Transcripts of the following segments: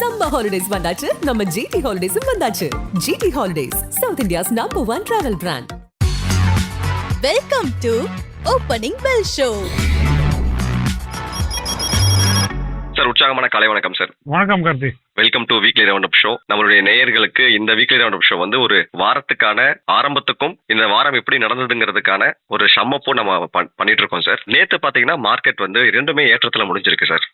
Summer holidays வந்தாச்சு. நம்ம GT ஹாலிடேஸும் வந்தாச்சு. GT holidays south India's number one travel brand welcome to opening bell show sir உற்சாகமான காலை வணக்கம் சார். வணக்கம் Karthi. Welcome to weekly round up show நம்மளுடைய நேயர்களுக்கு இந்த வீக்லி ரவுண்ட் அப் ஷோ வந்து ஒரு வாரத்துக்கான ஆரம்பத்துக்கும் இந்த வாரம் எப்படி நடந்ததுங்கிறதுக்கான ஒரு சம்மப்போ நம்ம பண்- பண்ணிட்டு இருக்கோம் சார் நேத்து பாத்தீங்கன்னா மார்க்கெட் வந்து இரண்டுமே ஏற்றத்துல முடிஞ்சிருக்கு சார்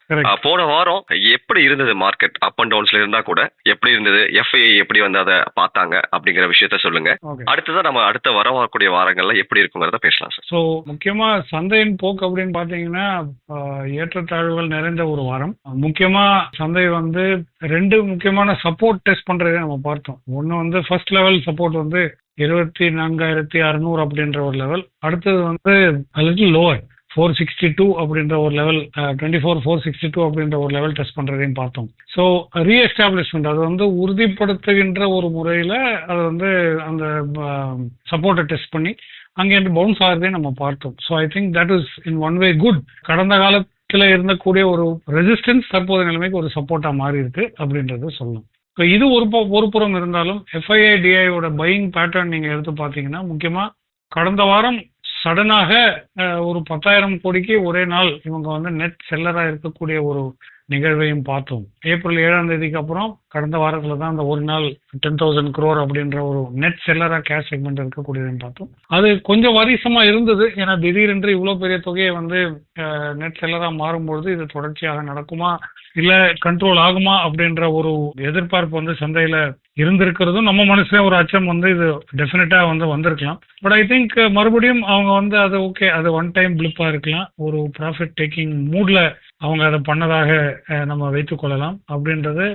போன வாரம் எப்படி இருந்தது மார்க்கெட் அப் அண்ட் டவுன்ஸ்ல இருந்தா கூட எப்படி இருந்தது? எஃப்ஐ எப்படி வந்து அதை பார்த்தாங்க அப்படிங்கிற விஷயத்த சொல்லுங்க. அடுத்ததான் நம்ம அடுத்த வர வரக்கூடிய வாரங்கள்ல எப்படி இருக்குங்கிறத பேசலாம் சார் ஸோ முக்கியமா சந்தையின் போக்கு அப்படின்னு பார்த்தீங்கன்னா ஆஹ், ஏற்றத்தாழ்வுகள் நிறைந்த ஒரு வாரம். முக்கியமா சந்தை வந்து ரெண்டு முக்கியமான சப்போர்ட் டெஸ்ட் பண்றதை நம்ம பார்த்தோம். ஒன்று வந்து ஃபர்ஸ்ட் லெவல் சப்போர்ட் வந்து இருபத்தி நான்காயிரத்தி அறுநூறு அப்படின்ற ஒரு லெவல் அடுத்தது வந்து little lower four sixty two அப்படின்ற ஒரு level twenty four four sixty two அப்படின்ற ஒரு லெவல் டெஸ்ட் பண்றதையும் பார்த்தோம். ஸோ ரீஎஸ்டாப்ளிஷ்மெண்ட் அது வந்து உறுதிப்படுத்துகின்ற ஒரு முறையில் அது வந்து அந்த சப்போர்ட்டை டெஸ்ட் பண்ணி அங்கேருந்து பவுன்ஸ் ஆகிறதையும் நம்ம பார்த்தோம். So I think that is in one way good கடந்த காலத்தில் இருந்தக்கூடிய ஒரு ரெசிஸ்டன்ஸ் தற்போதைய நிலைமைக்கு ஒரு சப்போர்ட்டாக மாறி இருக்கு அப்படின்றத சொல்லணும். இப்போ இது ஒரு ஒரு புறம் இருந்தாலும் எஃப்ஐஐ டிஐயோட பையிங் பேட்டர்ன் நீங்கள் எடுத்து பார்த்தீங்கன்னா முக்கியமாக கடந்த வாரம் சடனாக ஒரு பத்தாயிரம் கோடிக்கு ஒரே நாள் இவங்க வந்து நெட் செல்லராக இருக்கக்கூடிய ஒரு நிகழ்வையும் பார்த்தோம். ஏப்ரல் ஏழாம் தேதிக்கு அப்புறம் கடந்த வாரத்தில் தான் அந்த ஒரு நாள் டென் தௌசண்ட் க்ரோர் அப்படின்ற ஒரு நெட் செல்லராக கேஷ் செக்மெண்ட் இருக்கக்கூடியதுன்னு பார்த்தோம். அது கொஞ்சம் வரிசமா இருந்தது. ஏன்னா திடீரென்று இவ்வளோ பெரிய தொகையை வந்து நெட் செல்லராக மாறும்பொழுது இது தொடர்ச்சியாக நடக்குமா? இல்லை கண்ட்ரோல் ஆகுமா? அப்படின்ற ஒரு எதிர்பார்ப்பு வந்து சந்தையில் இருந்திருக்கிறதும் நம்ம மனசுல ஒரு அச்சம் வந்து இது டெஃபினட்டா வந்து வந்திருக்கலாம். பட் ஐ திங்க் மறுபடியும் அவங்க வந்து அது ஓகே அது ஒன் டைம் பிளிப்பா இருக்கலாம். ஒரு ப்ராஃபிட் டேக்கிங் மூட்ல அவங்க அதை பண்ணதாக நம்ம வைத்துக் கொள்ளலாம். அப்படின்றது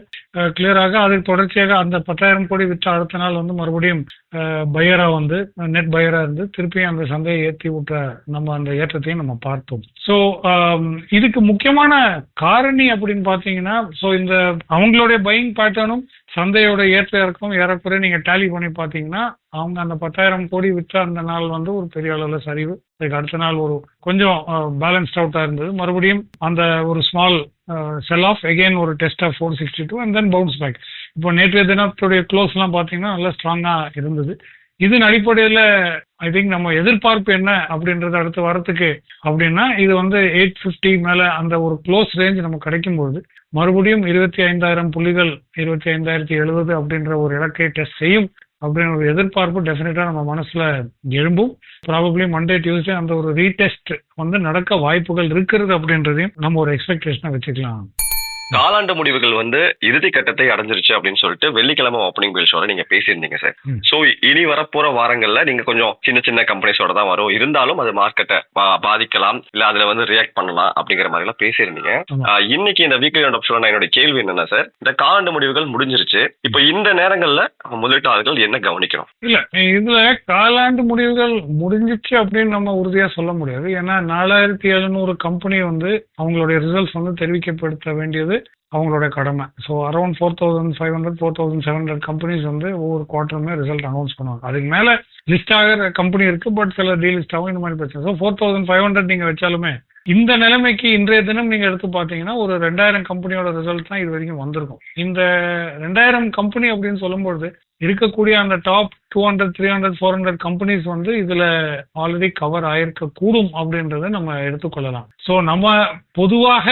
கிளியராக அதுக்கு தொடர்ச்சியாக அந்த பத்தாயிரம் கோடி விற்ற அடுத்த நாள் வந்து மறுபடியும் பையரா வந்து நெட் பையரா இருந்து திருப்பியும் அந்த சந்தையை ஏற்றி விட்ட நம்ம அந்த ஏற்றத்தையும் நம்ம பார்த்தோம். ஸோ இதுக்கு முக்கியமான காரணி அப்படின்னு பார்த்தீங்கன்னா ஸோ இந்த அவங்களுடைய பையிங் பேட்டர்னும் சந்தையோட ஏற்ற இறக்கம் ஏறக்குறைய நீங்க டேலி பண்ணி பார்த்தீங்கன்னா அவங்க அந்த பத்தாயிரம் கோடி விற்ற அந்த நாள் வந்து ஒரு பெரிய அளவில் சரிவு அதுக்கு அடுத்த நாள் ஒரு கொஞ்சம் பேலன்ஸ்ட் அவுட்டாக இருந்தது. மறுபடியும் அந்த ஒரு ஸ்மால் செல் ஆஃப் எகெயின் ஒரு test of four sixty two and then bounce back இப்போ நேற்றைய தினத்துடைய க்ளோஸ்லாம் பார்த்தீங்கன்னா நல்லா ஸ்ட்ராங்காக இருந்தது. இதன் அடிப்படையில் ஐ திங்க் நம்ம எதிர்பார்ப்பு என்ன அப்படின்றது அடுத்த வாரத்துக்கு அப்படின்னா இது வந்து எயிட் ஃபிஃப்டி மேலே அந்த ஒரு க்ளோஸ் ரேஞ்ச் நம்ம கிடைக்கும்பொழுது மறுபடியும் இருபத்தி ஐந்தாயிரம் புள்ளிகள் இருபத்தி ஐந்தாயிரத்தி எழுபது அப்படின்ற ஒரு இலக்கை டெஸ்ட் செய்யும். அப்படின்ற ஒரு எதிர்பார்ப்பு டெஃபினட்டா நம்ம மனசுல எழும்பும். ப்ராபப்ளி மண்டே டியூஸ்டே அந்த ஒரு ரீடெஸ்ட் வந்து நடக்க வாய்ப்புகள் இருக்கிறது அப்படின்றதையும் நம்ம ஒரு எக்ஸ்பெக்டேஷனை வச்சுக்கலாம். காலாண்டு முடிவுகள் வந்து இறுதி கட்டத்தை அடைஞ்சிருச்சு அப்படின்னு சொல்லிட்டு வெள்ளிக்கிழமை ஓப்பனிங் பில் ஷோல நீங்க பேசியிருந்தீங்க சார். சோ இனி வரப்போற வாரங்கள்ல நீங்க கொஞ்சம் சின்ன சின்ன கம்பெனிஸோட தான் வரும். இருந்தாலும் அது மார்க்கெட்டை பாதிக்கலாம். இல்ல அதுல வந்து ரியாக்ட் பண்ணலாம் அப்படிங்கிற மாதிரி எல்லாம் பேசியிருந்தீங்க இன்னைக்கு இந்த வீக்லி ரவுண்ட் ஆப்ஷன்ல நான் என்னோட கேள்வி என்னன்னா சார் இந்த காலாண்டு முடிவுகள் முடிஞ்சிருச்சு. இப்போ இந்த நேரங்கள்ல முதலீட்டாளர்கள் என்ன கவனிக்கணும்? இல்ல இதுல காலாண்டு முடிவுகள் முடிஞ்சிச்சு அப்படின்னு நம்ம உறுதியா சொல்ல முடியாது. ஏன்னா நாலாயிரத்தி எழுநூறு கம்பெனி வந்து அவங்களுடைய ரிசல்ட்ஸ் வந்து தெரிவிக்கப்படுத்த வேண்டியது அவங்களோட கடமை. So around four thousand five hundred four thousand seven hundred companies வந்து ஒவ்வொரு குவார்ட்டருமே ரிசல்ட் அனௌன்ஸ் பண்ணுவாங்க. அதுக்கு மேல லிஸ்ட் ஆகிற கம்பெனி இருக்கு பட் சில டீலிஸ்ட் ஆகும் இந்த மாதிரி பிரச்சனை. So four thousand five hundred நீங்க வச்சாலுமே இந்த நிலைமைக்கு இன்றைய தினம் நீங்க எடுத்து பார்த்தீங்கன்னா ஒரு ரெண்டாயிரம் கம்பெனியோட ரிசல்ட் தான் இது வரைக்கும் வந்திருக்கும். இந்த ரெண்டாயிரம் கம்பெனி அப்படின்னு சொல்லும்பொழுது இருக்கக்கூடிய அந்த top two hundred three hundred four hundred companies வந்து இதுல ஆல்ரெடி கவர் ஆயிருக்க கூடும் அப்படின்றத நம்ம எடுத்துக்கொள்ளலாம் ஸோ நம்ம பொதுவாக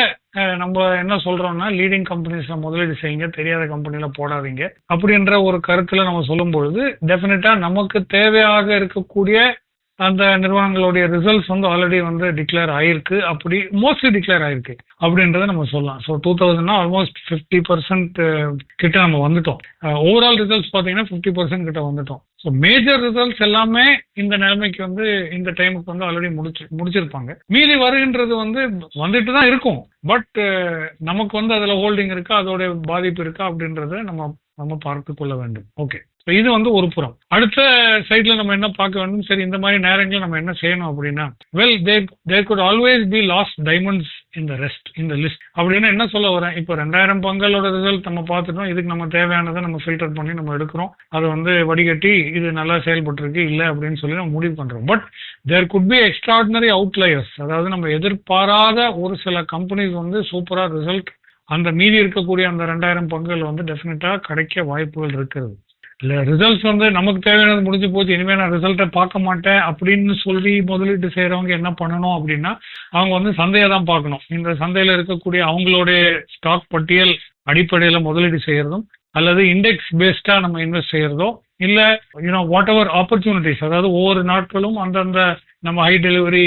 நம்ம என்ன சொல்றோம்னா லீடிங் கம்பெனிஸ்ல முதலீடு செய்யுங்க தெரியாத கம்பெனில போடாதீங்க அப்படின்ற ஒரு கருத்துல நம்ம சொல்லும் பொழுது டெஃபினட்டா நமக்கு தேவையாக இருக்கக்கூடிய அந்த நிறுவனங்களுடைய ரிசல்ட்ஸ் வந்து ஆல்ரெடி வந்து டிக்ளேர் ஆயிருக்கு. அப்படி மோஸ்ட்லி டிக்ளேர் ஆயிருக்கு. அப்படின்றத நம்ம சொல்லலாம். ஸோ டூ தௌசண்ட்னா ஆல்மோஸ்ட் ஃபிஃப்டி பர்சன்ட் கிட்ட நம்ம வந்துட்டோம். ஓவரால் ரிசல்ட்ஸ் பார்த்தீங்கன்னா ஃபிஃப்டி பர்சன்ட் கிட்ட வந்துட்டோம். ஸோ மேஜர் ரிசல்ட்ஸ் எல்லாமே இந்த நிலைமைக்கு வந்து இந்த டைமுக்கு வந்து ஆல்ரெடி முடிச்சு முடிச்சிருப்பாங்க. மீதி வருகின்றது வந்து வந்துட்டு தான் இருக்கும். பட் நமக்கு வந்து அதில் ஹோல்டிங் இருக்கா? அதோட பாதிப்பு இருக்கா? அப்படின்றத நம்ம நம்ம பார்த்து கொள்ள வேண்டும். ஓகே இது வந்து ஒரு புறம். அடுத்த சைட்ல நம்ம என்ன பார்க்க வேண்டும்? சரி இந்த மாதிரி நேரங்களில் நம்ம என்ன செய்யணும் அப்படின்னா well there there could always be lost diamonds இந்த ரெஸ்ட் இந்த லிஸ்ட் அப்படின்னு என்ன சொல்ல வரேன்? இப்போ ரெண்டாயிரம் பங்களோட ரிசல்ட் நம்ம பார்த்துட்டோம். இதுக்கு நம்ம தேவையானதை நம்ம ஃபில்டர் பண்ணி நம்ம எடுக்கிறோம். அதை வந்து வடிகட்டி இது நல்லா செயல்பட்டுருக்கு இல்லை அப்படின்னு சொல்லி நம்ம முடிவு பண்றோம். But there could be extraordinary outliers அதாவது நம்ம எதிர்பாராத ஒரு சில கம்பெனிஸ் வந்து சூப்பராக ரிசல்ட் அந்த மீதி இருக்கக்கூடிய அந்த ரெண்டாயிரம் பங்குகள் வந்து டெஃபினட்டா கிடைக்க வாய்ப்புகள் இருக்கிறது. இல்ல ரிசல்ட்ஸ் வந்து நமக்கு தேவையானது முடிஞ்சு போச்சு இனிமே நான் ரிசல்ட்டை பார்க்க மாட்டேன் அப்படின்னு சொல்லி முதலீட்டு செய்யறவங்க என்ன பண்ணணும் அப்படின்னா அவங்க வந்து சந்தையை தான் பார்க்கணும். இந்த சந்தையில இருக்கக்கூடிய அவங்களுடைய ஸ்டாக் பட்டியல் அடிப்படையில் முதலீடு செய்யறதும் அல்லது இண்டெக்ஸ் பேஸ்டா நம்ம இன்வெஸ்ட் செய்யறதோ இல்ல யூனோ வாட் எவர் ஆப்பர்ச்சுனிட்டிஸ் அதாவது ஒவ்வொரு நாட்களும் அந்தந்த நம்ம high delivery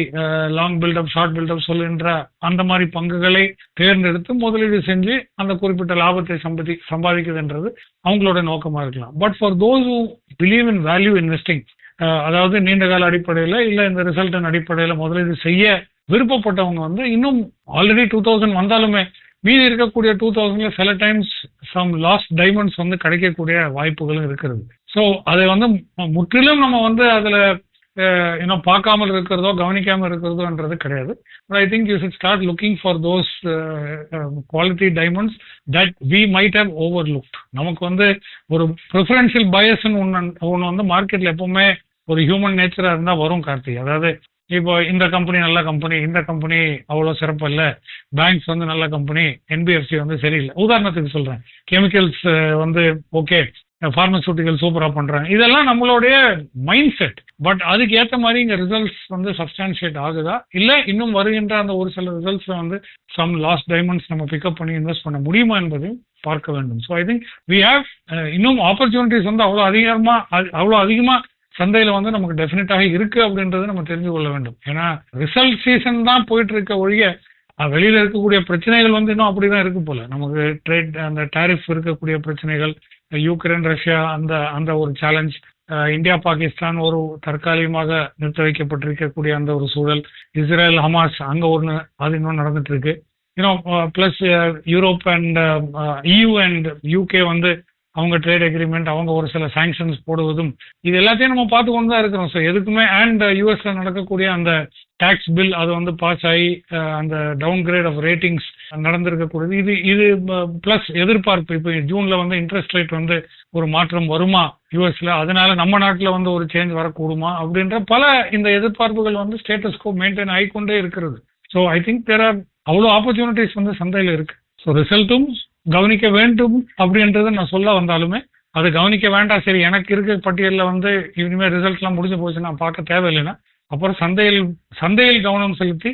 long buildup short buildup சொல்லுகின்ற அந்த மாதிரி பங்குகளை தேர்ந்தெடுத்து முதலீடு செஞ்சு அந்த குறிப்பிட்ட லாபத்தை சம்பதி சம்பாதிக்குதுன்றது அவங்களோட நோக்கமா இருக்கலாம். But for those who believe in value investing அதாவது நீண்ட கால அடிப்படையில் இல்லை இந்த ரிசல்ட்டின் அடிப்படையில் முதலீடு செய்ய விருப்பப்பட்டவங்க வந்து இன்னும் ஆல்ரெடி டூ தௌசண்ட் வந்தாலுமே மீதி இருக்கக்கூடிய டூ தௌசண்ட்ல சில டைம்ஸ் சம் லாஸ்ட் டைமண்ட்ஸ் வந்து கிடைக்கக்கூடிய வாய்ப்புகளும் இருக்கிறது. ஸோ அதை வந்து முற்றிலும் நம்ம வந்து அதுல இன்னும் பார்க்காமல் இருக்கிறதோ கவனிக்காமல் இருக்கிறதோன்றது கிடையாது. But I think you should start looking for those quality diamonds that we might have overlook நமக்கு வந்து ஒரு ப்ரிஃபரன்ஷியல் பயஸ்ன்னு ஒன்று ஒன்று வந்து மார்க்கெட்ல எப்பவுமே ஒரு ஹியூமன் நேச்சராக இருந்தால் வரும் கார்த்தி. அதாவது இப்போ இந்த கம்பெனி நல்ல கம்பெனி இந்த கம்பெனி அவ்வளோ சிறப்பு இல்லை. பேங்க்ஸ் வந்து நல்ல கம்பெனி என்பிஎஃப்சி வந்து சரியில்லை. உதாரணத்துக்கு சொல்றேன். கெமிக்கல்ஸ் வந்து ஓகே ஃபார்மசூட்டிக்கல் சூப்பராக பண்றாங்க. இதெல்லாம் நம்மளுடைய மைண்ட் செட் பட் அதுக்கு ஏற்ற மாதிரி இங்க ரிசல்ட்ஸ் வந்து சப்ஸ்டான்ஷியேட் ஆகுதா? இல்லை இன்னும் வருகின்ற அந்த ஒரு சில ரிசல்ட்ஸ்ல வந்து சம் லாஸ்ட் டைமண்ட்ஸ் நம்ம பிக்கப் பண்ணி இன்வெஸ்ட் பண்ண முடியுமா என்பதையும் பார்க்க வேண்டும். So I think we have இன்னும் ஆப்பர்ச்சுனிட்டிஸ் வந்து அவ்வளோ அதிகமா அவ்வளோ அதிகமா சந்தையில வந்து நமக்கு டெஃபினட்டாக இருக்கு அப்படின்றத நம்ம தெரிஞ்சு கொள்ள வேண்டும். ஏன்னா ரிசல்ட் சீசன் தான் போயிட்டு இருக்க ஒழிய வெளியில் வெளியில இருக்கக்கூடிய பிரச்சனைகள் வந்து இன்னும் அப்படிதான் இருக்கு போல. நமக்கு ட்ரேட் அந்த டாரிஃப் இருக்கக்கூடிய பிரச்சனைகள் யூக்ரைன் ரஷ்யா அந்த அந்த ஒரு சேலஞ்ச் இந்தியா பாகிஸ்தான் ஒரு தற்காலிகமாக நிறுத்தி வைக்கப்பட்டிருக்கக்கூடிய அந்த ஒரு சூழல் இஸ்ரேல் ஹமாஸ் அங்க ஒன்று அது இன்னும் நடந்துட்டு இருக்கு. You know plus Europe and EU and UK வந்து அவங்க ட்ரேட் அக்ரிமெண்ட் அவங்க ஒரு சில சாங்ஷன்ஸ் போடுவதும் இது எல்லாத்தையும் நம்ம பார்த்து கொண்டு தான் இருக்கிறோம். ஸோ எதுக்குமே அண்ட் யூஎஸ்ல நடக்கக்கூடிய அந்த டேக்ஸ் பில் அது வந்து பாஸ் ஆகி அந்த டவுன் கிரேட் ஆஃப் ரேட்டிங்ஸ் நடந்திருக்கக்கூடியது. இது இது ப்ளஸ் எதிர்பார்ப்பு. இப்போ ஜூன்ல வந்து இன்ட்ரெஸ்ட் ரேட் வந்து ஒரு மாற்றம் வருமா யூஎஸ்ல அதனால நம்ம நாட்டில் வந்து ஒரு சேஞ்ச் வரக்கூடுமா? அப்படின்ற பல இந்த எதிர்பார்ப்புகள் வந்து ஸ்டேட்டஸ்கோ மெயின்டைன் ஆகிக்கொண்டே இருக்கிறது. So I think there are அவ்வளோ ஆப்பர்ச்சுனிட்டிஸ் வந்து சந்தையில் இருக்கு. ஸோ ரிசல்ட்டும் கவனிக்க வேண்டும் அப்படின்றத நான் சொல்ல வந்தாலுமே அது கவனிக்க வேண்டாம் சரி எனக்கு இருக்க பட்டியலில் வந்து இனிமேல் ரிசல்ட்லாம் முடிஞ்சு போச்சு நான் பார்க்க தேவையில்லைன்னா அப்புறம் சந்தையில் சந்தையில் கவனம் செலுத்தி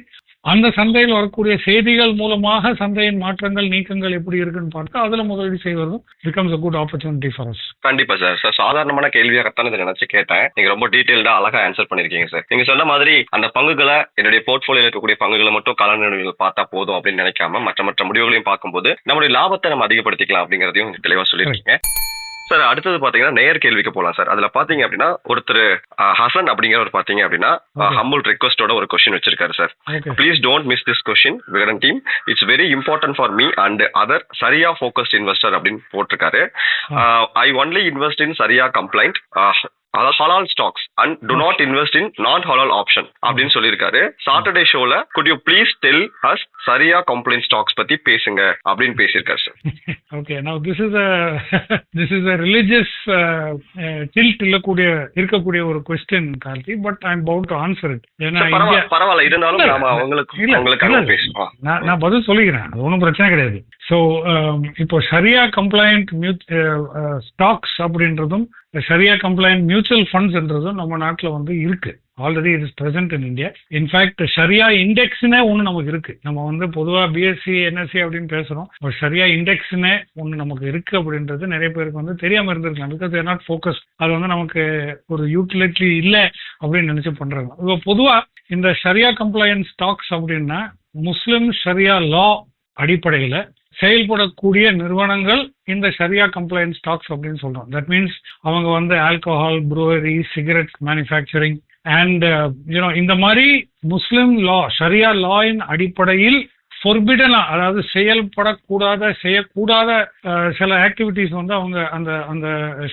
அந்த சந்தையில் வரக்கூடிய செய்திகள் மூலமாக சந்தையின் மாற்றங்கள் நீக்கங்கள் எப்படி இருக்குன்னு பார்த்து அதுல முதலீடு செய்வதும் becomes a good opportunity for us. கண்டிப்பா சார் சார் சாதாரணமான கேள்வியாகத்தான் இதை நினைச்சு கேட்டேன். நீங்க ரொம்ப டீடைல்டா அழகா ஆன்சர் பண்ணிருக்கீங்க சார் நீங்க சொன்ன மாதிரி அந்த பங்குகளை என்னுடைய போர்ட்ஃபோலியோல இருக்கக்கூடிய பங்குகளை மட்டும் காலநிலைகள் பார்த்தா போதும் அப்படின்னு நினைக்காம மற்ற மற்ற முடிவுகளையும் பார்க்கும்போது நம்மளுடைய லாபத்தை நம்ம அதிகப்படுத்திக்கலாம் அப்படிங்கறதையும் தெளிவா சொல்லியிருக்கீங்க. சார் அடுத்தது பாத்தீங்கன்னா நேயர் கேள்விக்கு போலாம் சார். அதுல பாத்தீங்க அப்படின்னா ஒருத்தர் ஹசன் அப்படிங்கிறவர் பாத்தீங்க அப்படின்னா. ஹம்புல் ரெக்வஸ்டோட ஒரு கொஸ்டின் வச்சிருக்காரு sir. Please don't miss this question Vikatan team. It's very important for me and other Sharia focused investor அப்படின்னு போட்டிருக்காரு. ஐ ஒன்லி இன்வெஸ்ட் இன் சரியா கம்ப்ளைண்ட் அதாவது halal stocks and do not invest in not halal option அப்படின்னு சொல்லியிருக்காரு. Saturday ஷோல could you please tell us Sharia compliant stocks பத்தி பேசுங்க அப்படின்னு பேசியிருக்காரு sir okay a this is a religious uh, uh, tilt இல்லக்கூடிய இருக்கக்கூடிய ஒரு question Karthi but I am bound to answer it ஏன்னா பரவாயில்ல இருந்தாலும் நாம அவங்களுக்கு அவங்களுக்காக. பேசுவோம். நான் நான் பதில் சொல்லிக்கிறேன். அது ஒன்றும் பிரச்சனை கிடையாது. ஸோ இப்போ சரியா கம்ப்ளைண்ட் ஸ்டாக்ஸ் அப்படின்றதும் சரியா கம்ப்ளைண்ட் மியூச்சுவல் ஃபண்ட்ஸ்ன்றதும் நம்ம நாட்டில் வந்து இருக்கு. Already it is present in India in fact Sharia இண்டெக்ஸ்னே ஒன்று நமக்கு இருக்கு. நம்ம வந்து பொதுவாக பிஎஸ்சி என்எஸ்சி அப்படின்னு பேசுறோம். ஒரு சரியா இண்டெக்ஸ்னே ஒன்று நமக்கு இருக்கு அப்படின்றது நிறைய பேருக்கு வந்து தெரியாம இருந்திருக்கலாம். பிகாஸ் தேர் நாட் ஃபோக்கஸ் அது வந்து நமக்கு ஒரு யூட்டிலிட்டி இல்லை அப்படின்னு நினைச்சு பண்றாங்க. இப்போ பொதுவாக இந்த ஷரியா கம்ப்ளையன்ஸ் ஸ்டாக்ஸ் அப்படின்னா முஸ்லிம் ஷரியா லா அடிப்படையில் செயல்படக்கூடிய நிறுவனங்கள் இந்த சரியா கம்ப்ளைண்ட் ஸ்டாக்ஸ் அப்படின்னு சொல்றோம். தட் மீன்ஸ் அவங்க வந்து alcohol brewery cigarette manufacturing and you know இந்த மாதிரி முஸ்லிம் லா ஷரியா லாயின் அடிப்படையில் ஃபொர்பிடனா அதாவது செயல்படக்கூடாத செய்யக்கூடாத uh, சில ஆக்டிவிட்டிஸ் வந்து அவங்க அந்த அந்த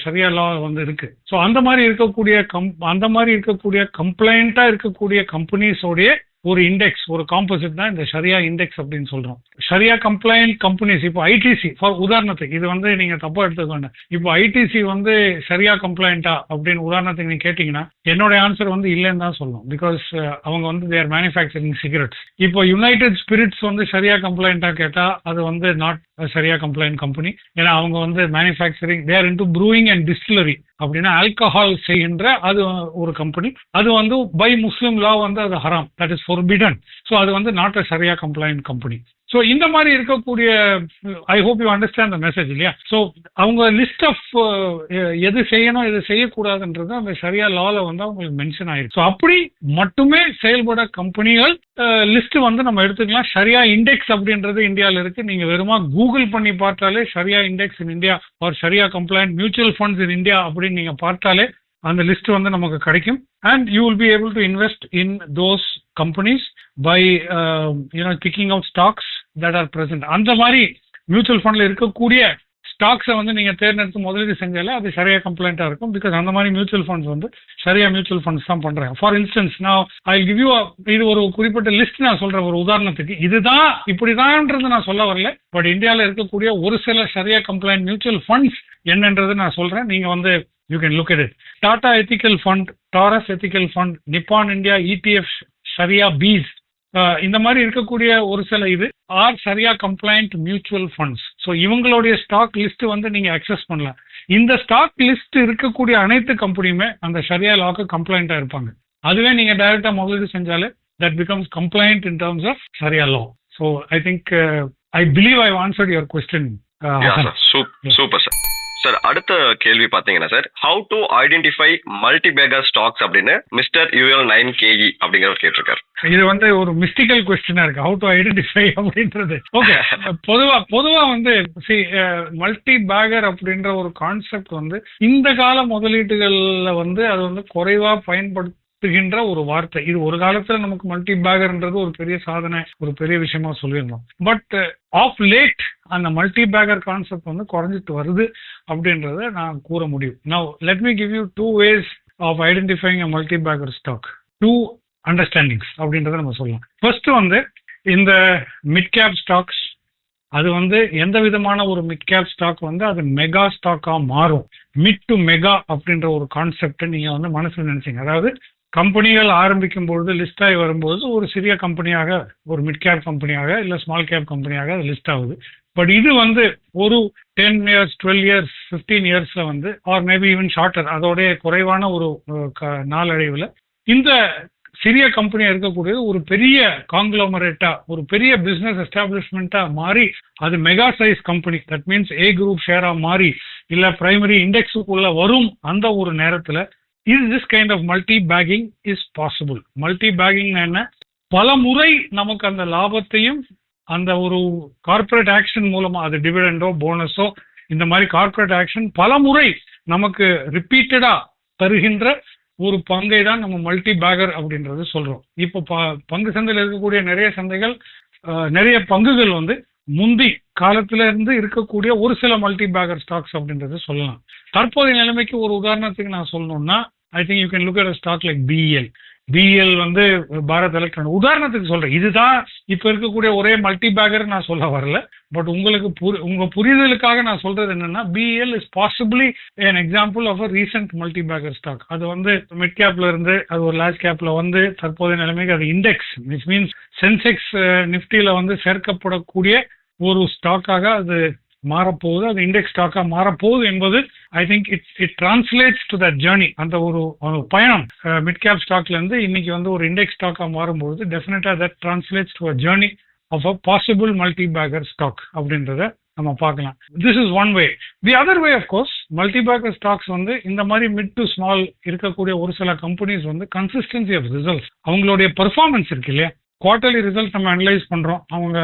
சரியா லா வந்து இருக்கு. ஸோ அந்த மாதிரி இருக்கக்கூடிய கம் அந்த மாதிரி இருக்கக்கூடிய கம்ப்ளைண்டா இருக்கக்கூடிய கம்பெனிஸோடைய ஒரு இண்டெக்ஸ் ஒரு காம்போசிட் தான் இந்த ஷரியா இண்டெக்ஸ் அப்படின்னு சொல்றோம். ஷரியா கம்ப்ளைண்ட் கம்பெனிஸ் இப்போ ஐடிசி ஃபார் உதாரணத்துக்கு இது வந்து நீங்க தப்பா எடுத்துக்கோங்க இப்போ ஐடிசி வந்து சரியா கம்ப்ளைண்டா அப்படின்னு உதாரணத்துக்கு நீங்க கேட்டீங்கன்னா என்னோட ஆன்சர் வந்து இல்லைன்னு தான் சொல்லணும் பிகாஸ் அவங்க வந்து தேர் மேனுஃபேக்சரிங் சிகரெட்ஸ் இப்போ யுனைடெட் ஸ்பிரிட்ஸ் வந்து சரியா கம்ப்ளைண்டா கேட்டா அது வந்து நாட் சரியா கம்ப்ளைண்ட் கம்பெனி ஏன்னா அவங்க வந்து manufacturing there into brewing and distillery அப்படின்னா ஆல்கஹால் செய்கின்ற அது ஒரு கம்பெனி அது வந்து பை முஸ்லீம் லா வந்து அது ஹராம் தட் இஸ் ஃபொர்பிடன் ஸோ அது வந்து நாட் அ சரியா கம்ப்ளைண்ட் கம்பெனி ஸோ இந்த மாதிரி இருக்கக்கூடிய I hope you understand the message இல்லையா? ஸோ அவங்க லிஸ்ட் ஆஃப் uh, எது செய்யணும் எது செய்யக்கூடாதுன்றது அந்த சரியா லால வந்து அவங்களுக்கு மென்ஷன் ஆயிருக்கு. ஸோ அப்படி மட்டுமே செயல்பட கம்பெனிகள் லிஸ்ட் uh, வந்து நம்ம எடுத்துக்கலாம். சரியா இண்டெக்ஸ் அப்படின்றது இந்தியாவில் இருக்கு. நீங்க வெறுமா கூகுள் பண்ணி பார்த்தாலே Shariah index in India or சரியா compliant mutual funds in India அப்படின்னு நீங்க பார்த்தாலே அந்த லிஸ்ட் வந்து நமக்கு கிடைக்கும். And you will be able to invest in those companies by you know picking out stocks that R present அந்த மாதிரி மியூச்சுவல் ஃபண்ட்ல இருக்கக்கூடிய ஸ்டாக்ஸை வந்து நீங்க தேர்ந்தெடுத்து முதலீடு செஞ்சாலே அது சரியா கம்ப்ளைண்டா இருக்கும். பிகாஸ் அந்த மாதிரி மியூச்சுவல் ஃபண்ட்ஸ் வந்து சரியா மியூச்சுவல் ஃபண்ட்ஸ் தான் பண்றாங்க. ஃபார் இன்ஸ்டன்ஸ் நான் ஐ கிவ் யூ இது ஒரு குறிப்பிட்ட லிஸ்ட் நான் சொல்றேன் ஒரு உதாரணத்துக்கு. இதுதான் இப்படிதான்ன்றது நான் சொல்ல வரல. பட் இந்தியாவில் இருக்கக்கூடிய ஒரு சில சரியா கம்ப்ளைண்ட் மியூச்சுவல் ஃபண்ட்ஸ் என்னன்றது நான் சொல்றேன். நீங்க வந்து you can look it Tata ethical fund Taurus ethical fund Nippon India ETF Sharia bees இந்த மாதிரி இருக்கக்கூடிய ஒரு சில இது are Sharia compliant mutual funds so இவங்களுடைய ஸ்டாக் லிஸ்ட் வந்து நீங்க அக்சஸ் பண்ணலாம் இந்த ஸ்டாக் லிஸ்ட் இருக்கக்கூடிய அனைத்து கம்பெனியுமே அந்த சரியா லாக்கு கம்ப்ளைண்டா இருப்பாங்க. அதுவே நீங்க டைரக்டா முதலீடு செஞ்சாலே that becomes compliant in terms of Sharia law so I think I believe I answered your question super sir sir அடுத்த கேள்வி பாத்தீங்கன்னா sir how to identify multi bagger stocks அப்படின்னு மிஸ்டர் யூஎல் நைன் கேஇ அப்படிங்கிறவர் கேட்டிருக்காரு. இது வந்து ஒரு mystical கொஸ்டினா இருக்கு. ஹவு டு ஐடென்டிஃபை அப்படின்றது. ஓகே பொதுவா பொதுவா வந்து சி மல்டி பேகர் அப்படின்ற ஒரு கான்செப்ட் வந்து இந்த கால முதலீட்டுகள்ல வந்து அது வந்து குறைவா பயன்படுத்துகின்ற ஒரு வார்த்தை. இது ஒரு காலத்துல நமக்கு மல்டி பேகர்ன்றது ஒரு பெரிய சாதனை ஒரு பெரிய விஷயமா சொல்லியிருந்தோம். பட் ஆஃப் லேட் அந்த மல்டி பேக்கர் கான்செப்ட் வந்து குறைஞ்சிட்டு வருது அப்படின்றத நான் கூற முடியும். Now let me give you two ways of identifying a multi bagger stock two understandings அப்படின்றத நம்ம சொல்லலாம். ஃபர்ஸ்ட் வந்து இந்த மிட் கேப் ஸ்டாக்ஸ் அது வந்து எந்த விதமான ஒரு மிட் கேப் ஸ்டாக் வந்து அது மெகா ஸ்டாக்காக மாறும். மிட் டு மெகா அப்படின்ற ஒரு கான்செப்டை நீங்க வந்து மனசுல நினைச்சீங்க. அதாவது கம்பெனிகள் ஆரம்பிக்கும் பொழுது லிஸ்ட் ஆகி வரும்போது ஒரு சிறிய கம்பெனியாக ஒரு மிட் கேப் கம்பெனியாக இல்லை ஸ்மால் கேப் கம்பெனியாக அது லிஸ்ட் ஆகுது. பட் இது வந்து ஒரு ten years twelve years fifteen இயர்ஸில் வந்து ஆர் மேபி ஈவன் ஷார்ட்டர் அதோடைய குறைவான ஒரு நாளடைவில் இந்த சிறிய கம்பெனியாக இருக்கக்கூடியது ஒரு பெரிய காங்க்ளோமரேட்டா ஒரு பெரிய பிஸ்னஸ் எஸ்டாப்ளிஷ்மெண்ட்டாக மாறி அது mega size company that means a group ஷேராக மாறி இல்லை பிரைமரி இண்டெக்ஸுக்குள்ள வரும் அந்த ஒரு நேரத்தில் is this kind of multi bagging is possible multi bagging என்ன? பல முறை நமக்கு அந்த லாபத்தையும் அந்த ஒரு கார்பரேட் ஆக்ஷன் மூலமா அது டிவிடெண்டோ போனஸோ இந்த மாதிரி கார்பரேட் ஆக்ஷன் பல முறை நமக்கு ரிப்பீட்டடா தருகின்ற ஒரு பங்கை தான் நம்ம மல்டி பேக்கர் அப்படின்றது சொல்றோம். இப்போ பங்கு சந்தையில் இருக்கக்கூடிய நிறைய சந்தைகள் நிறைய பங்குகள் வந்து முந்தி காலத்துல இருந்து இருக்கக்கூடிய ஒரு சில மல்டி பேக்கர் ஸ்டாக்ஸ் அப்படின்றத சொல்லலாம். தற்போதைய நிலைமைக்கு ஒரு உதாரணத்துக்கு நான் சொல்லணும்னா I think you can look at stock like BEL BEL வந்து பாரத் எலக்ட்ரானிக் உதாரணத்துக்கு சொல்றேன். இதுதான் இப்ப இருக்கக்கூடிய ஒரே மல்டி பேக்கர் நான் சொல்ல வரல. பட் உங்களுக்கு புரி உங்க புரிதலுக்காக நான் சொல்றது என்னன்னா PL is possibly an example of a recent multibagger stock அது வந்து மிட் கேப்ல இருந்து அது ஒரு லார்ஜ் கேப்ல வந்து தற்போதைய நிலைமைக்கு அது இண்டெக்ஸ் விச் மீன்ஸ் சென்செக்ஸ் நிப்டியில வந்து சேர்க்கப்படக்கூடிய ஒரு ஸ்டாக்காக அது மாறப்போகுது. அது இண்டெக்ஸ் ஸ்டாக்காக மாறப்போகுது என்பது I think it's it translates to that journey அந்த ஒரு பயணம் மிட் கேப் ஸ்டாக்லேருந்து இன்னைக்கு வந்து ஒரு இண்டெக்ஸ் ஸ்டாக்காக மாறும்போது டெஃபினட்டாக that translates to a journey of a possible multibagger stock அப்படின்றத நம்ம பார்க்கலாம். This is one way the other way of course multibagger stocks வந்து இந்த மாதிரி மிட் டு ஸ்மால் இருக்கக்கூடிய ஒரு சில கம்பெனிஸ் வந்து கன்சிஸ்டன்சி ஆஃப் ரிசல்ட்ஸ் அவங்களுடைய பெர்ஃபார்மன்ஸ் இருக்கு இல்லையா? குவார்டர்லி ரிசல்ட் நம்ம அனலைஸ் பண்ணுறோம் அவங்க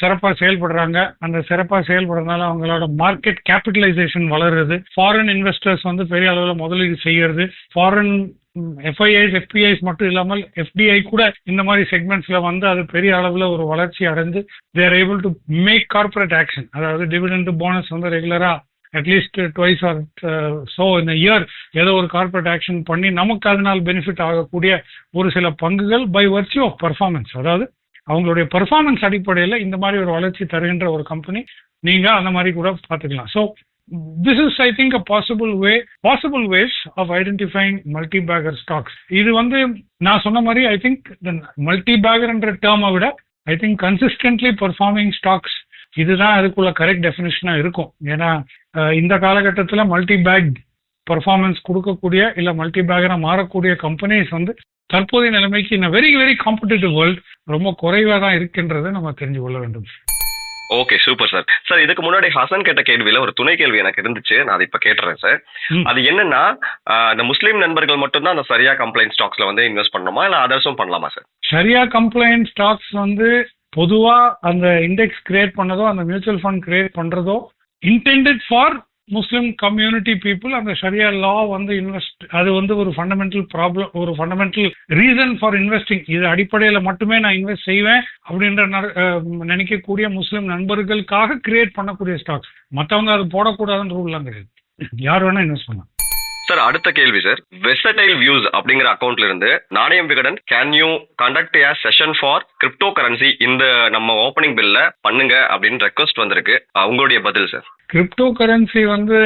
சிறப்பாக செயல்படுறாங்க. அந்த சிறப்பாக செயல்படுறதுனால அவங்களோட மார்க்கெட் கேபிட்டலைசேஷன் வளருது. ஃபாரின் இன்வெஸ்டர்ஸ் வந்து பெரிய அளவில் முதலீடு செய்யறது. ஃபாரின் எஃப்ஐஐஸ் எஃபிஐஸ் மட்டும் இல்லாமல் எஃப்டிஐ கூட இந்த மாதிரி செக்மெண்ட்ஸ்ல வந்து அது பெரிய அளவில் ஒரு வளர்ச்சி அடைந்து they're able to make corporate action அதாவது டிவிடெண்ட் போனஸ் வந்து ரெகுலரா at least twice or so இந்த இயர் ஏதோ ஒரு கார்ப்பரேட் ஆக்ஷன் பண்ணி நமக்கு அதனால் பெனிஃபிட் ஆகக்கூடிய ஒரு சில பங்குகள் பை வர்ச்சியூ ஆஃப் பர்ஃபார்மன்ஸ் அதாவது அவங்களுடைய பர்ஃபார்மன்ஸ் அடிப்படையில் இந்த மாதிரி ஒரு வளர்ச்சி தருகின்ற ஒரு கம்பெனி நீங்கள் அந்த மாதிரி கூட பார்த்துக்கலாம். So this is I think a possible way possible ways of identifying multibagger stocks இது வந்து நான் சொன்ன மாதிரி ஐ திங்க் மல்டி பேக்கர்ன்ற டேர்மை விட I think consistently performing stocks இதுதான் அதுக்குள்ள கரெக்ட் டெஃபினேஷனாக இருக்கும். ஏன்னா இந்த காலகட்டத்தில் மல்டி பேக் பர்ஃபார்மன்ஸ் கொடுக்கக்கூடிய இல்லை மல்டி பேகராக மாறக்கூடிய கம்பெனிஸ் வந்து தற்போதைய நிலைமைக்கு இந்த வெரி வெரி காம்படிட்டிவ் வேர்ல்ட் ரொம்ப குறைவா தான் இருக்கின்றதை நம்ம தெரிஞ்சு கொள்ள வேண்டும். ஓகே சூப்பர் சார் சார் இதுக்கு முன்னாடி ஹசன் கேட்ட கேள்வியில ஒரு துணை கேள்வி எனக்கு இருந்துச்சு. நான் அதை இப்ப கேட்டுறேன் சார். அது என்னன்னா இந்த முஸ்லீம் நண்பர்கள் மட்டும்தான் அந்த சரியா கம்ப்ளைண்ட் ஸ்டாக்ஸ்ல வந்து இன்வெஸ்ட் பண்ணணுமா? இல்ல அதர்ஸும் பண்ணலாமா சார் சரியா கம்ப்ளைண்ட் ஸ்டாக்ஸ் வந்து பொதுவா அந்த இண்டெக்ஸ் கிரியேட் பண்ணதோ அந்த மியூச்சுவல் ஃபண்ட் கிரியேட் பண்றதோ intended for Muslim community people அந்த ஷரியா லா வந்து இன்வெஸ்ட் அது வந்து ஒரு ஃபண்டமெண்டல் ப்ராப்ளம் ஒரு ஃபண்டமெண்டல் ரீசன் ஃபார் இன்வெஸ்டிங் இது அடிப்படையில் மட்டுமே நான் இன்வெஸ்ட் செய்வேன் அப்படின்ற நினைக்கக்கூடிய முஸ்லிம் நண்பர்களுக்காக கிரியேட் பண்ணக்கூடிய ஸ்டாக்ஸ் மற்றவங்க அது போடக்கூடாதுன்னு ரூல்லாம் கிடையாது. யார் வேணா இன்வெஸ்ட் பண்ணலாம். சார் அடுத்த கேள்வி சார் வெசடைல் வியூஸ் அப்படிங்கிற அக்கௌண்ட்ல இருந்து Nanayam Vikatan can you conduct a session for cryptocurrency இந்த நம்ம ஓப்பனிங் பில்ல பண்ணுங்க அப்படின்னு ரெக்வஸ்ட் வந்திருக்கு. அவங்களுடைய உங்களுடைய பதில் சார் கிரிப்டோ கரன்சி வந்து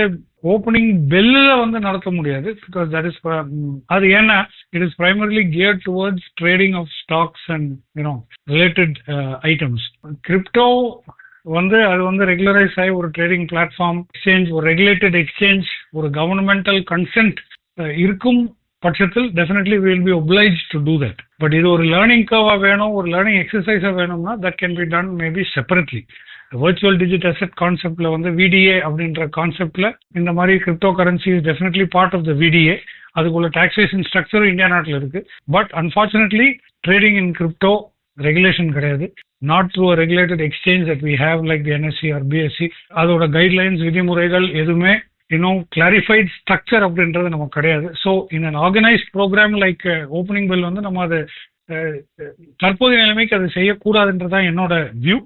ஓப்பனிங் பெல்லில் வந்து நடத்த முடியாது. பிகாஸ் தட் இஸ் அது ஏன்னா it is primarily gear towards trading of stocks and you know related items crypto வந்து அது வந்து ரெகுலரைஸ் ஆகி ஒரு ட்ரேடிங் பிளாட்ஃபார்ம் எக்ஸ்சேஞ்ச் ஒரு ரெகுலேட்டட் எக்ஸ்சேஞ்ச் ஒரு கவர்மெண்டல் கன்சென்ட் இருக்கும் பட்சத்தில் definitely will be oblige to do that but இது ஒரு லேர்னிங் கவா வேணும் ஒரு லேர்னிங் எக்ஸசைஸா வேணும்னா that can be done maybe separately virtual digit asset கான்செப்ட்ல வந்து விடிஏ அப்படின்ற கான்செப்ட்ல இந்த மாதிரி cryptocurrency is definitely part of the VDA அதுக்குள்ள டாக்ஸேஷன் ஸ்ட்ரக்சரும் இந்தியா நாட்டில் இருக்கு. But unfortunately trading in crypto regulation கிடையாது. Not through a regulated exchange that we have like NSE or BSE அதோட கைட்லைன்ஸ் விதிமுறைகள் எதுவுமே இன்னும் கிளாரிஃபைட் ஸ்ட்ரக்சர் அப்படின்றது நமக்கு கிடையாது. So in an organised program like opening bell வந்து நம்ம அது uh, தற்போதைய நிலைமைக்கு அது செய்யக்கூடாதுன்றதான் என்னோட வியூ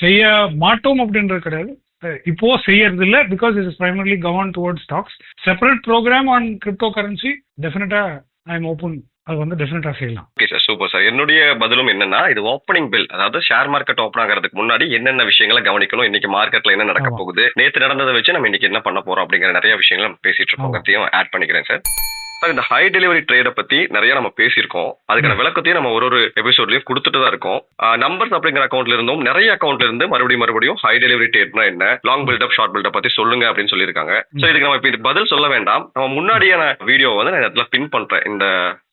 செய்ய மாட்டோம் அப்படின்றது கிடையாது. இப்போ செய்யறது இல்லை because it is primarily govern toward stocks separate program on cryptocurrency டெஃபினட்டா ஐ எம் ஓப்பன் அது வந்து டெஃபினட்டா செய்யலாம். ஓகே சார் சூப்பர் சார் என்னுடைய பதிலும் என்னன்னா இது ஓப்பனிங் பில் அதாவது ஷேர் மார்க்கெட் ஓப்பன் ஆகிறதுக்கு முன்னாடி என்னென்ன விஷயங்களை கவனிக்கணும் இன்னைக்கு மார்க்கெட்ல என்ன நடக்க. போகுது நேத்து நடந்ததை வச்சு நம்ம இன்னைக்கு என்ன பண்ண போறோம் அப்படிங்கிற நிறைய விஷயங்களை நம்ம பேசிட்டு. அதையும் ஆட் பண்ணிக்கிறேன் சார் சார் இந்த ஹை டெலிவரி ட்ரேடை பத்தி நிறைய நம்ம பேசியிருக்கோம். அதுக்கான விளக்கத்தையும் நம்ம ஒரு ஒரு எபிசோட்லயும் கொடுத்துட்டு தான் இருக்கோம். நம்பர்ஸ் அப்படிங்கிற அக்கௌண்ட்ல இருந்தும் நிறைய அக்கௌண்ட்ல இருந்து மறுபடியும் மறுபடியும் ஹை டெலிவரி ட்ரேட்னா என்ன லாங் பில்டப் ஷார்ட் பில்டப் பத்தி சொல்லுங்க அப்படின்னு சொல்லியிருக்காங்க. ஸோ இதுக்கு நம்ம இப்போ பதில் சொல்ல வேண்டாம். நம்ம முன்னாடியான வீடியோ வந்து நான் இடத்துல பின் பண்றேன். இந்த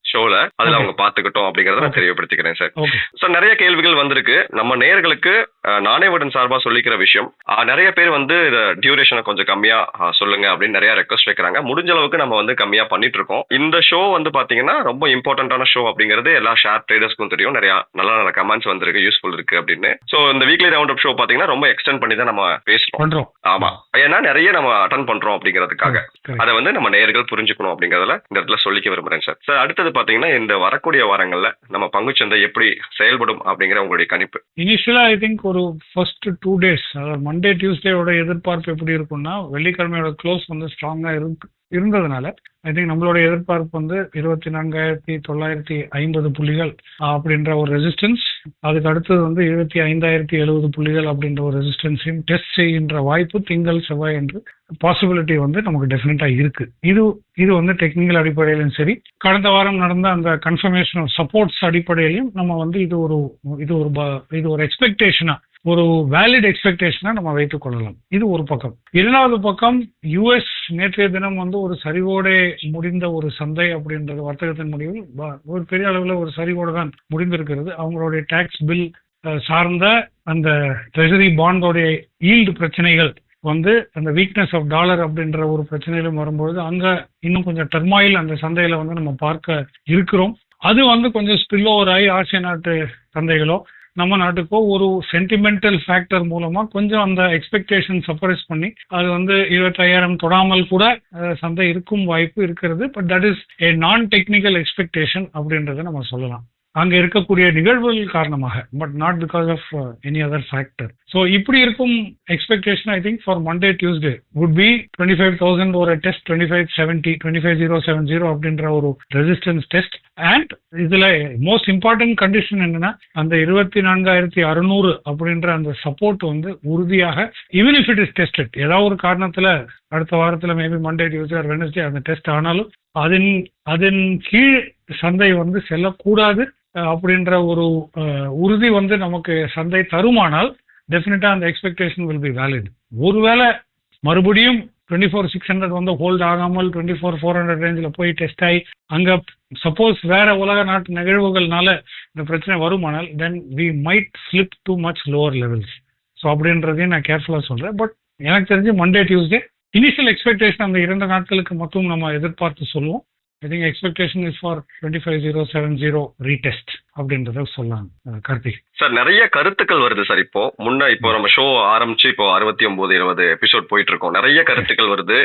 ஷோல அதுல. அவங்க பாத்துக்கிட்டோம் அப்படிங்கறத நான். தெரியப்படுத்திக்கிறேன் சார் ஸோ நிறைய கேள்விகள் வந்திருக்கு. நம்ம நேயர்களுக்கு அஹ், நாணயவுடன் சார்பா சொல்லிக்கிற விஷயம். நிறைய பேர் வந்து டியூரேஷனை கொஞ்சம் கம்மியா சொல்லுங்க அப்படின்னு நிறைய ரெக்வஸ்ட் வைக்கிறாங்க. முடிஞ்ச அளவுக்கு நம்ம வந்து கம்மியா பண்ணிட்டு இருக்கோம் இந்த ஷோ வந்து பாத்தீங்கன்னா ரொம்ப இம்பார்ட்டன்டான ஷோ அப்படிங்கிறது எல்லா ஷேர் ட்ரேடர்ஸ்க்கும் தெரியும். நிறைய நல்ல நல்ல கமெண்ட்ஸ் வந்திருக்கு யூஸ்ஃபுல் இருக்கு அப்படின்னு. ஸோ இந்த வீக்லி ரவுண்ட் அப் ஷோ பாத்தீங்கன்னா ரொம்ப எக்ஸ்டெண்ட் பண்ணி தான் நம்ம பேசுறோம். ஆமா. ஏன்னா நிறைய நம்ம அட்டன் பண்றோம் அப்படிங்கிறதுக்காக. அதை வந்து நம்ம நேயர்கள் புரிஞ்சுக்கணும் அப்படிங்கறதுல இந்த இடத்துல சொல்லிக்க விரும்புறேன் சார் சார் அடுத்தது பாத்தீங்கன்னா இந்த வரக்கூடிய வாரங்கள்ல நம்ம பங்குச்சந்தை எப்படி செயல்படும் அப்படிங்கிற உங்களுடைய கணிப்பு. இனிஷியலா ஐ திங்க் ஒரு ஃபர்ஸ்ட் டூ டேஸ் அதாவது மண்டே டியூஸ்டேயோட எதிர்பார்ப்பு எப்படி இருக்கும்னா வெள்ளிக்கிழமையோட க்ளோஸ் வந்து ஸ்ட்ராங்கா இருக்கு. இருந்ததுனால ஐ திங்க் நம்மளோட எதிர்பார்ப்பு வந்து இருபத்தி நான்காயிரத்தி தொள்ளாயிரத்தி ஐம்பது புள்ளிகள் அப்படின்ற ஒரு ரெசிஸ்டன்ஸ் அதுக்கு அடுத்தது வந்து இருபத்தி ஐந்தாயிரத்தி எழுபது புள்ளிகள் அப்படின்ற ஒரு ரெசிஸ்டன்ஸையும் டெஸ்ட் செய்கின்ற வாய்ப்பு திங்கள் செவ்வாய் என்று பாசிபிலிட்டி வந்து நமக்கு டெஃபினட்டா இருக்கு. இது இது வந்து டெக்னிக்கல் அடிப்படையிலும் சரி கடந்த வாரம் நடந்த அந்த கன்ஃபர்மேஷன் சப்போர்ட்ஸ் அடிப்படையிலும் நம்ம வந்து இது ஒரு இது ஒரு ப- இது ஒரு எக்ஸ்பெக்டேஷனா ஒரு வேலிட் எக்ஸ்பெக்டேஷனை நம்ம வைத்துக் கொள்ளலாம். இது ஒரு பக்கம். இரண்டாவது பக்கம் யுஎஸ் நேற்றைய தினம் வந்து ஒரு சரிவோட முடிந்த ஒரு சந்தை அப்படின்றது வர்த்தகத்தின் முடிவில் ஒரு பெரிய அளவில் ஒரு சரிவோடு தான் முடிந்திருக்கிறது. அவங்களுடைய டாக்ஸ் பில் சார்ந்த அந்த ட்ரெஷரி பாண்டோடைய ஈல்டு பிரச்சனைகள் வந்து அந்த வீக்னஸ் ஆஃப் டாலர் அப்படின்ற ஒரு பிரச்சனையிலும் வரும்பொழுது அங்க இன்னும் கொஞ்சம் டர்மாயில் அந்த சந்தையில வந்து நம்ம பார்க்க இருக்கிறோம். அது வந்து கொஞ்சம் ஸ்பில் ஓவர் ஆகி ஆசிய நாட்டு சந்தைகளோ நம்ம நாட்டுக்கோ ஒரு சென்டிமெண்டல் ஃபேக்டர் மூலமா கொஞ்சம் அந்த எக்ஸ்பெக்டேஷன் சப்ரஸ் பண்ணி அது வந்து இருபத்தாயிரம் தொடாமல் கூட சந்தை இருக்கும் வாய்ப்பு இருக்கிறது. பட் தட் இஸ் ஏ நான் டெக்னிக்கல் எக்ஸ்பெக்டேஷன் அப்படின்றத நம்ம சொல்லலாம். அங்க இருக்கக்கூடிய நிகழ்வுகள் காரணமாக but not because of any other factor so இப்படி இருக்கும் expectation I think for Monday Tuesday would be twenty five thousand ஒரு test twenty five seventy twenty five zero seven zero அப்படின்ற ஒரு ரெசிஸ்டன்ஸ் டெஸ்ட் அண்ட் இதுல most important condition என்னன்னா அந்த இருபத்தி நான்காயிரத்தி அறுநூறு அப்படின்ற அந்த சப்போர்ட் வந்து உறுதியாக even if it is tested ஏதாவது ஒரு காரணத்துல அடுத்த வாரத்தில் maybe Monday Tuesday or Wednesday அந்த டெஸ்ட் ஆனாலும் அதன் அதன் கீழ் சந்தை வந்து செல்லக்கூடாது. அப்படின்ற ஒரு உறுதி வந்து நமக்கு சந்தை தருமானால் டெஃபினட்டாக அந்த எக்ஸ்பெக்டேஷன் வில் பி வேலிட் ஒருவேளை மறுபடியும் டுவெண்ட்டி ஃபோர் சிக்ஸ் ஹண்ட்ரட் வந்து ஹோல்ட் ஆகாமல் டுவெண்ட்டி ஃபோர் ஃபோர் ஹண்ட்ரட் ரேஞ்சில் போய் டெஸ்ட் ஆகி அங்கே சப்போஸ் வேற உலக நாட்டு நிகழ்வுகள்னால இந்த பிரச்சனை வருமானால் then we might slip too much lower levels so அப்படின்றதையும் நான் கேர்ஃபுல்லாக சொல்கிறேன் பட் எனக்கு தெரிஞ்சு மண்டே டியூஸ்டே இனிஷியல் எக்ஸ்பெக்டேஷன் அந்த இரண்டு நாட்களுக்கு மட்டும் நம்ம எதிர்பார்த்து சொல்லுவோம். I think expectation is for twenty five அப்படின்றத சொல்லலாம் கார்த்திக். சார் நிறைய கருத்துக்கள் வருது சார் இப்போ. முன்ன இப்போ நம்ம ஷோ ஆரம்பிச்சு இப்போ அறுபத்தி ஒன்பது இருபது எபிசோட் போயிட்டு இருக்கோம் நிறைய கருத்துக்கள் வருது.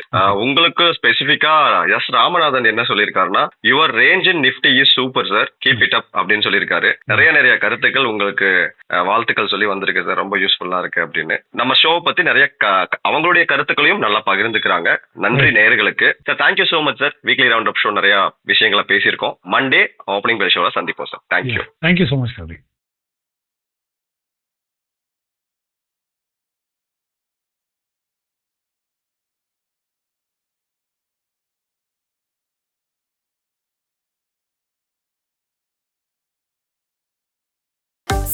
உங்களுக்கு ஸ்பெசிபிக்கா எஸ் ராமநாதன் என்ன சொல்லியிருக்காருன்னா your range in Nifty is super sir keep it up அப்படின்னு சொல்லியிருக்காரு. நிறைய நிறைய கருத்துக்கள் உங்களுக்கு வாழ்த்துக்கள் சொல்லி வந்திருக்கு சார் ரொம்ப யூஸ்ஃபுல்லா இருக்கு அப்படின்னு. நம்ம ஷோ பத்தி நிறைய அவங்களுடைய கருத்துக்களையும் நல்லா பகிர்ந்துக்கிறாங்க. நன்றி நேயர்களுக்கு. Sir thank you so much sir weekly round up show நிறைய விஷயங்களை பேசியிருக்கோம். மண்டே ஓப்பனிங் பெல் ஷோல சந்திப்போம் sir thank you thank you so much Karthik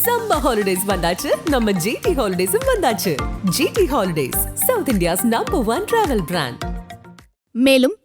summer holidays வந்தாச்சு. நம்ம ஜிடி ஹாலிடேஸும் வந்தாச்சு. GT holidays South India's number one travel brand மேலும்